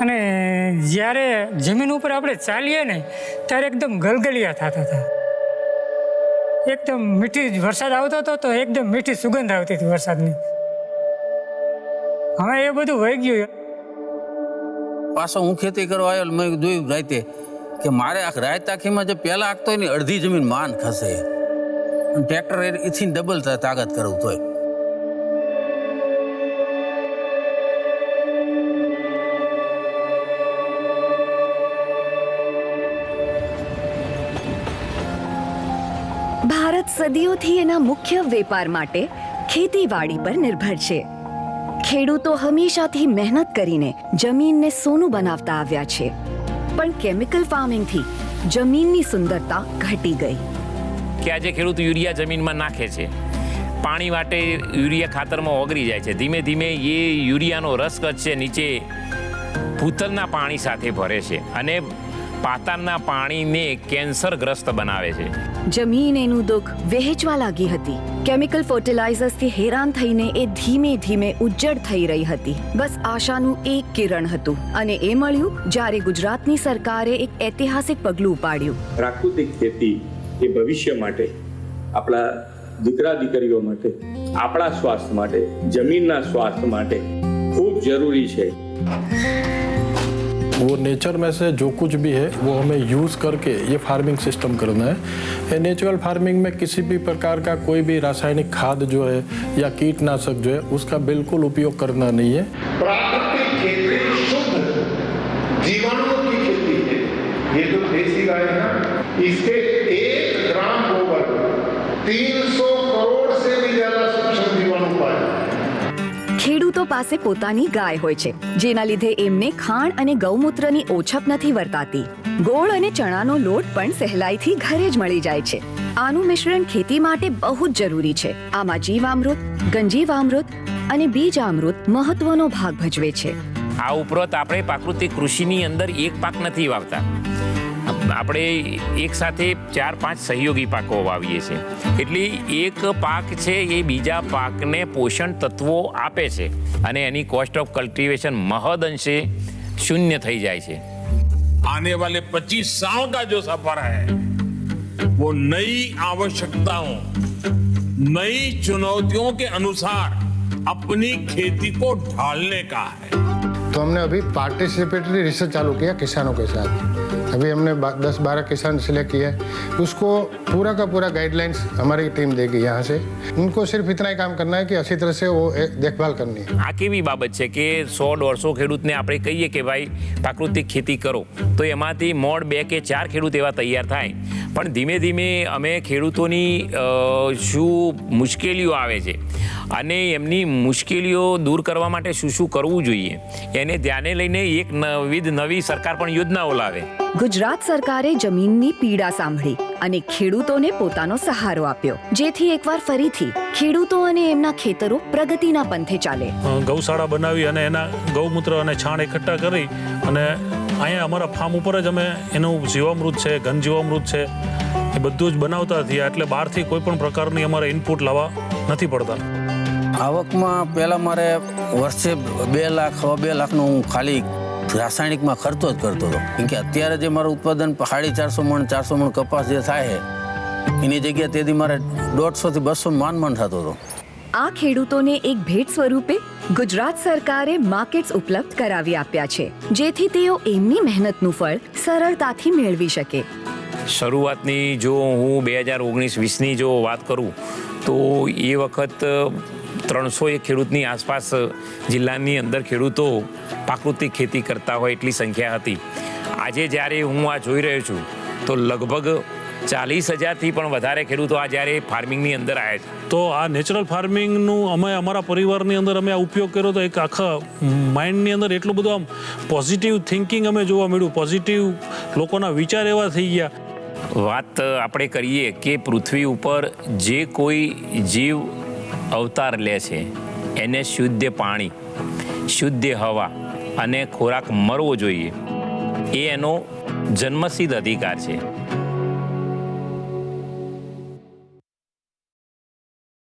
અને જ્યારે જમીન ઉપર આપણે ચાલીએ ને, ત્યારે એકદમ ગલગલિયા થતા હતા. એકદમ મીઠી વરસાદ આવતો હતો, તો એકદમ મીઠી સુગંધ આવતી હતી વરસાદની. હવે એ બધું વહી ગયું. પાછો હું ખેતી કરવા આવ્યો મેં જોયું રાતે, કે મારે આ રાત આખીમાં જે પહેલા આખતો હોય ને અડધી જમીન માન ખસે ટ્રેક્ટર એથી ડબલ તાકાત કરવું તોય. ભારત સદીઓથી એના મુખ્ય વેપાર માટે ખેતીવાડી પર નિર્ભર છે. ખેડૂતો હંમેશાથી મહેનત કરીને જમીનને સોનું બનાવતા આવ્યા છે. પણ કેમિકલ ફાર્મિંગથી જમીનની સુંદરતા ઘટી ગઈ. કે આજે ખેડૂત યુરિયા જમીનમાં નાખે છે. પાણી માટે યુરિયા ખાતરમાં ઓગળી જાય છે. ધીમે ધીમે એ યુરિયાનો રસ છે નીચે ભૂતલના પાણી સાથે ભરે છે. અને પાતાળના પાણીને કેન્સરગ્રસ્ત બનાવે છે. જમીન એનું દુઃખ વહેંચવા લાગી હતી. કેમિકલ ફર્ટિલાઇઝર્સથી હેરાન થઈને એ ધીમે ધીમે ઉજ્જડ થઈ રહી હતી. બસ આશાનું એક કિરણ હતું અને એ મળ્યું જ્યારે ગુજરાતની સરકારે એક ઐતિહાસિક પગલું ઉપાડ્યું. પ્રાકૃતિક ખેતી એ ભવિષ્ય માટે આપણા દીકરા દીકરીઓ માટે આપણા સ્વાસ્થ્ય માટે જમીનના સ્વાસ્થ્ય માટે ખૂબ જરૂરી છે. वो नेचर में से जो कुछ भी है, वो हमें यूज़ करके ये फ़ार्मिंग सिस्टम करना है। नेचुरल फ़ार्मिंग में किसी भी प्रकार का कोई भी रासायनिक खाद जो है या कीटनाशक जो है, उसका बिल्कुल उपयोग करना नहीं है। प्राकृतिक खेती शुद्ध जीवाणुओं की खेती है। ये जो देसी गाय है ना। इसके एक ग्राम गोबर में 300 ખેડૂતો પાસે પોતાની ગાય હોય છે, જેના લીધે એમને ખાણ અને ગૌમૂત્રની ઓછપ નથી વર્તાતી. ગોળ અને ચણાનો લોટ પણ સહેલાઈથી ઘરે જ મળી જાય છે. આનું મિશ્રણ ખેતી માટે બહુ જ જરૂરી છે. આમાં જીવામૃત, ગંજીવામૃત અને બીજામૃત મહત્વનો ભાગ ભજવે છે. આ ઉપરાંત આપણે પ્રાકૃતિક કૃષિની અંદર એક પાક નથી વાવતા. આપણે એક સાથે ચાર પાંચ સહયોગી પાકો વાવીએ છીએ એટલે એક પાક છે એ બીજા પાકને પોષણ તત્વો આપે છે અને એની કોસ્ટ ઓફ કલ્ટિવેશન મહદ અંશે શૂન્ય થઈ જાય છે आने वाले 25 साल का जो सफर है वो नई आवश्यकताओं नई चुनौतियों के अनुसार अपनी खेती को ढालने का है तो हमने अभी पार्टिसिपेटरी रिसर्च चालू किया किसानों के साथ अभी हमने बा- दस बारह किसान सिलेक्ट किए उसको पूरा का पूरा गाइडलाइंस हमारी टीम देगी यहाँ से उनको सिर्फ इतना ही काम करना है कि अच्छी तरह से वो ए- देखभाल करनी है આ કેવી બાબત છે કે સો દોઢસો ખેડૂતને આપણે કહીએ કે ભાઈ પ્રાકૃતિક ખેતી કરો તો એમાંથી મોડ બે કે ચાર ખેડૂત એવા તૈયાર થાય પણ ધીમે ધીમે અમે ખેડૂતોની અ, શું મુશ્કેલીઓ આવે છે અને એમની મુશ્કેલીઓ દૂર કરવા માટે શું શું કરવું જોઈએ? એને ધ્યાને લઈને એક વિધ નવી સરકાર પણ યોજનાઓ લાવે. ગુજરાત સરકારે જમીનની પીડા સાંભળી અને ખેડૂતોને પોતાનો સહારો આપ્યો. જેથી એકવાર ફરીથી ખેડૂતો અને એમના ખેતરો પ્રગતિના પંથે ચાલે. ગૌશાળા બનાવી અને એના ગૌમૂત્ર અને છાણ એકઠા કરી અને અહીંયા અમારા ફાર્મ ઉપર જ અમે એનું જીવામૃત છે ઘન જીવામૃત છે એ બધું જ બનાવતા થયા એટલે બહારથી કોઈ પણ પ્રકારની અમારે ઇનપુટ લાવવા નથી પડતા. આવકમાં પહેલાં મારે વર્ષે બે લાખ હવા બે લાખનો હું ખાલી રાસાયણિકમાં ખર્ચો જ કરતો હતો. કેમ કે અત્યારે જે મારું ઉત્પાદન સાડી ચારસો મણ ચારસો મણ કપાસ જે થાય છે એની જગ્યાએ તેથી મારે દોઢસોથી બસો માન મન થતો હતો. આ ખેડૂતોને એક ભેટ સ્વરૂપે ગુજરાત સરકારે માર્કેટ્સ ઉપલબ્ધ કરાવી આપ્યા છે જેથી તેઓ એમની મહેનતનું ફળ સરળતાથી મેળવી શકે. શરૂઆતની જો હું બે હજાર ઓગણીસ વીસની જો વાત કરું તો એ વખત ત્રણસો એક ખેડૂતની આસપાસ જિલ્લાની અંદર ખેડૂતો પ્રાકૃતિક ખેતી કરતા હોય એટલી સંખ્યા હતી. આજે જ્યારે હું આ જોઈ રહ્યો છું તો લગભગ ચાલીસ હજારથી પણ વધારે ખેડૂતો આ જ્યારે ફાર્મિંગની અંદર આવ્યા છે. તો આ નેચરલ ફાર્મિંગનું અમે અમારા પરિવારની અંદર અમે આ ઉપયોગ કર્યો તો એક આખા માઇન્ડની અંદર એટલું બધું આમ પોઝિટિવ થિંકિંગ અમે જોવા મળ્યું. પોઝિટિવ લોકોના વિચાર એવા થઈ ગયા. વાત આપણે કરીએ કે પૃથ્વી ઉપર જે કોઈ જીવ અવતાર લે છે. એને શુદ્ધ પાણી, શુદ્ધ હવા અને ખોરાક મળવો જોઈએ. એ એનો જન્મસિદ્ધ અધિકાર છે.